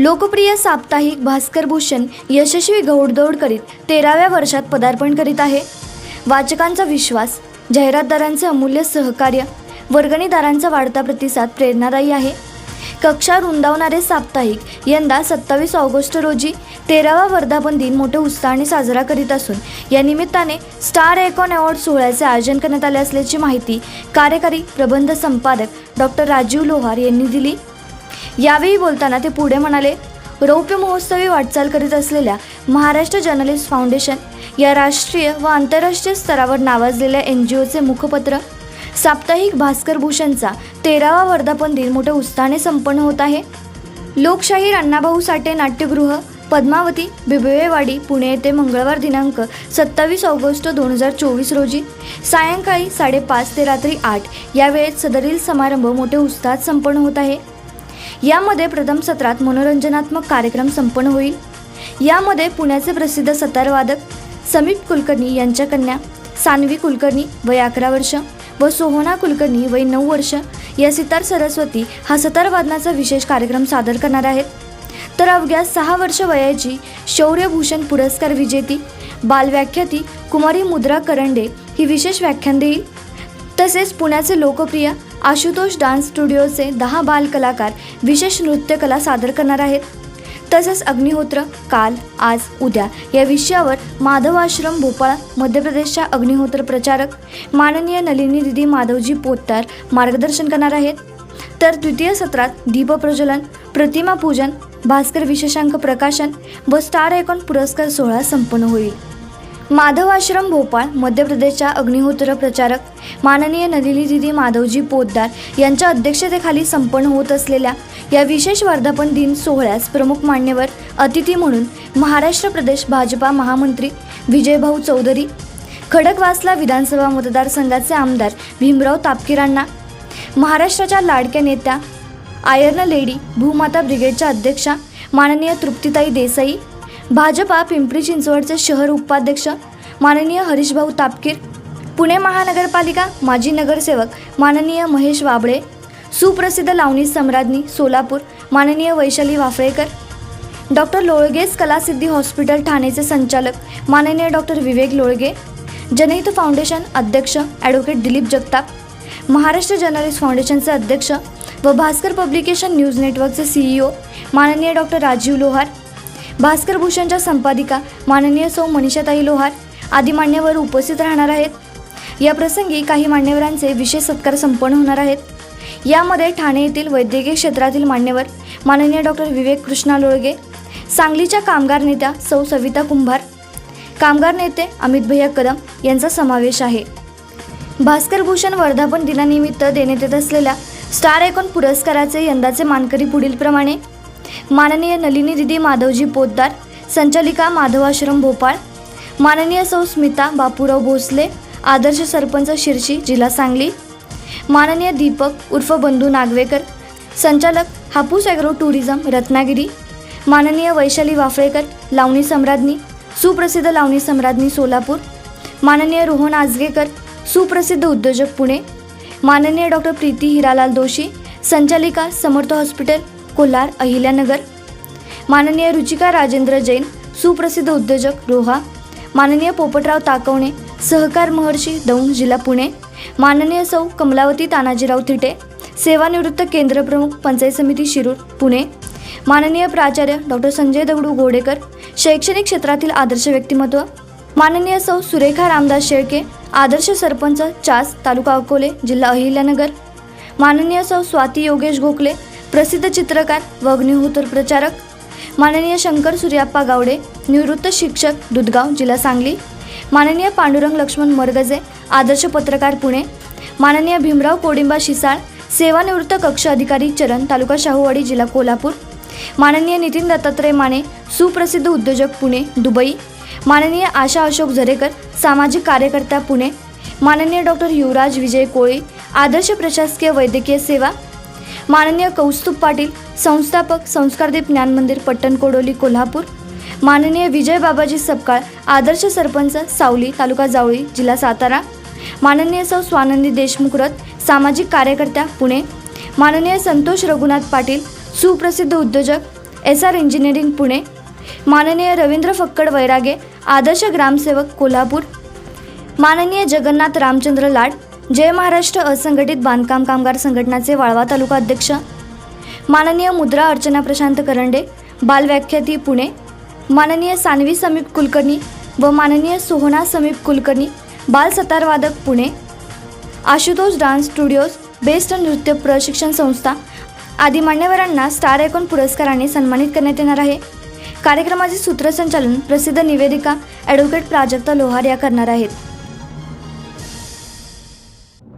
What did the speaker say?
लोकप्रिय साप्ताहिक भास्कर भूषण यशस्वी घौडदौड करीत तेराव्या वर्षात पदार्पण करीत आहे. वाचकांचा विश्वास जाहिरातदारांचे अमूल्य सहकार्य वर्गणीदारांचा वाढता प्रतिसाद प्रेरणादायी आहे. कक्षा रुंदावणारे साप्ताहिक यंदा सत्तावीस ऑगस्ट रोजी तेरावा वर्धापन दिन मोठ्या उत्साहाने साजरा करीत असून या निमित्ताने स्टार एकॉन अवॉर्ड सोहळ्याचे आयोजन करण्यात आले असल्याची माहिती कार्यकारी प्रबंध संपादक डॉक्टर राजीव लोहार यांनी दिली. यावेळी बोलताना ते पुढे म्हणाले रौप्य महोत्सवी वाटचाल करीत असलेल्या महाराष्ट्र जर्नलिस्ट फाउंडेशन या राष्ट्रीय व आंतरराष्ट्रीय स्तरावर नावाजलेल्या एन जी ओचे मुखपत्र साप्ताहिक भास्कर भूषणचा तेरावा वर्धापन दिन मोठ्या उत्साहाने संपन्न होत आहे. लोकशाहीर अण्णाभाऊ साठे नाट्यगृह पद्मावती बिबवेवाडी पुणे येथे मंगळवार दिनांक सत्तावीस ऑगस्ट दोन हजार चोवीस रोजी सायंकाळी साडेपाच ते रात्री आठ या वेळेत सदरील समारंभ मोठ्या उत्साहात संपन्न होत आहे. यामध्ये प्रथम सत्रात मनोरंजनात्मक कार्यक्रम संपन्न होईल. यामध्ये पुण्याचे प्रसिद्ध सतारवादक समीप कुलकर्णी यांच्या कन्या सान्वी कुलकर्णी वय अकरा वर्ष व सोहना कुलकर्णी वय नऊ वर्ष या सितार सरस्वती हा सतारवादनाचा विशेष कार्यक्रम सादर करणार आहेत. तर अवघ्या सहा वर्ष वयाची शौर्यभूषण पुरस्कार विजेती बालव्याख्याती कुमारी मुद्रा करंडे ही विशेष व्याख्यान देईल. तसेच पुण्याचे लोकप्रिय आशुतोष डान्स स्टुडिओचे दहा बाल कलाकार विशेष नृत्यकला सादर करणार आहेत. तसेच अग्निहोत्र काल आज उद्या या विषयावर माधव आश्रम भोपाळ मध्य प्रदेशच्या अग्निहोत्र प्रचारक माननीय नलिनी दिदी माधवजी पोतदार मार्गदर्शन करणार आहेत. तर द्वितीय सत्रात दीपप्रज्वलन प्रतिमा पूजन भास्कर विशेषांक प्रकाशन व स्टार आयकॉन पुरस्कार सोहळा संपन्न होईल. माधव आश्रम भोपाळ मध्य प्रदेशच्या अग्निहोत्र प्रचारक माननीय नलिनी दिदी माधवजी पोतदार यांच्या अध्यक्षतेखाली संपन्न होत असलेल्या या विशेष वर्धापन दिन सोहळ्यास प्रमुख मान्यवर अतिथी म्हणून महाराष्ट्र प्रदेश भाजपा महामंत्री विजयभाऊ चौधरी खडकवासला विधानसभा मतदारसंघाचे आमदार भीमराव तापकीरांना महाराष्ट्राच्या लाडक्या नेत्या आयर्न लेडी भूमाता ब्रिगेडच्या अध्यक्षा माननीय तृप्तीताई देसाई भाजपा पिंपरी चिंचवडचे शहर उपाध्यक्ष माननीय हरीशभाऊ तापकीर पुणे महानगरपालिका माजी नगरसेवक माननीय महेश वाबळे सुप्रसिद्ध लावणी सम्राज्ञी सोलापूर माननीय वैशाली वाफळेकर डॉक्टर लोळगेज कलासिद्धी हॉस्पिटल ठाणेचे संचालक माननीय डॉक्टर विवेक लोळगे जनहित फाउंडेशन अध्यक्ष ॲडव्होकेट दिलीप जगताप महाराष्ट्र जर्नलिस्ट फाउंडेशनचे अध्यक्ष व भास्कर पब्लिकेशन न्यूज नेटवर्कचे सीईओ माननीय डॉक्टर राजीव लोहार भास्कर भूषणच्या संपादिका माननीय सौ मनीषाताई लोहार आदी मान्यवर उपस्थित राहणार आहेत. या प्रसंगी काही मान्यवरांचे विशेष सत्कार संपन्न होणार आहेत. यामध्ये ठाणे येथील वैद्यकीय क्षेत्रातील मान्यवर माननीय डॉक्टर विवेक कृष्णा लोळगे सांगलीच्या कामगार नेत्या सौ सविता कुंभार कामगार नेते अमित भैया कदम यांचा समावेश आहे. भास्कर भूषण वर्धापन दिनानिमित्त देण्यात येत असलेल्या स्टार आयकॉन पुरस्काराचे यंदाचे मानकरी पुढीलप्रमाणे माननीय नलिनी दिदी माधवजी पोतदार संचालिका माधवाश्रम भोपाळ माननीय सौ स्मिता बापूराव भोसले आदर्श सरपंच शिर्शी जिल्हा सांगली माननीय दीपक उर्फ बंधू नागवेकर संचालक हापूस ॲग्रो टुरिझम रत्नागिरी माननीय वैशाली वाफळेकर लावणी सम्राज्ञी सुप्रसिद्ध लावणी सम्राज्ञी सोलापूर माननीय रोहन आजगेकर सुप्रसिद्ध उद्योजक पुणे माननीय डॉक्टर प्रीती हिरालाल दोशी संचालिका समर्थ हॉस्पिटल कोल्हार अहिल्यानगर. माननीय रुचिका राजेंद्र जैन सुप्रसिद्ध उद्योजक रोहा. माननीय पोपटराव ताकवणे सहकार महर्षी दौंड जिल्हा पुणे. माननीय सौ कमलावती तानाजीराव थिटे सेवानिवृत्त केंद्रप्रमुख पंचायत समिती शिरूर पुणे. माननीय प्राचार्य डॉक्टर संजय दगडू गोडेकर शैक्षणिक क्षेत्रातील आदर्श व्यक्तिमत्व. माननीय सौ सुरेखा रामदास शेळके आदर्श सरपंच चास तालुका अकोले जिल्हा अहिल्यानगर. माननीय सौ स्वाती योगेश गोखले प्रसिद्ध चित्रकार व अग्निहोत्र प्रचारक माननीय शंकर सूर्याप्पा गावडे निवृत्त शिक्षक दुधगाव जिल्हा सांगली माननीय पांडुरंग लक्ष्मण मरगजे आदर्श पत्रकार पुणे माननीय भीमराव कोडिंबा शिसाळ सेवानिवृत्त कक्ष अधिकारी चरण तालुका शाहूवाडी जिल्हा कोल्हापूर माननीय नितीन दत्तात्रय माने सुप्रसिद्ध उद्योजक पुणे दुबई माननीय आशा अशोक झरेकर सामाजिक कार्यकर्त्या पुणे माननीय डॉक्टर युवराज विजय कोळी आदर्श प्रशासकीय वैद्यकीय सेवा माननीय कौस्तुभ पाटील संस्थापक संस्कारदीप ज्ञान मंदिर पट्टण कोडोली कोल्हापूर. माननीय विजय बाबाजी सपकाळ आदर्श सरपंच सावली तालुका जावळी जिल्हा सातारा. माननीय सौ स्वानंदी देशमुख रथ सामाजिक कार्यकर्त्या पुणे. माननीय संतोष रघुनाथ पाटील सुप्रसिद्ध उद्योजक एस आर इंजिनिअरिंग पुणे. माननीय रवींद्र फक्कड वैरागे आदर्श ग्रामसेवक कोल्हापूर. माननीय जगन्नाथ रामचंद्र लाड जय महाराष्ट्र असंघटित बांधकाम कामगार संघटनाचे वाळवा तालुका अध्यक्ष. माननीय मुद्रा अर्चना प्रशांत करंडे बालव्याख्याती पुणे. माननीय सानवी समीप कुलकर्णी व माननीय सोहना समीप कुलकर्णी बाल सतारवादक Pune. Ashutosh dance studios best नृत्य प्रशिक्षण संस्था आदी मान्यवरांना स्टार एकोन पुरस्काराने सन्मानित करण्यात येणार आहे. कार्यक्रमाचे सूत्रसंचालन प्रसिद्ध निवेदिका ॲडव्होकेट प्राजक्ता लोहार या करणार आहेत.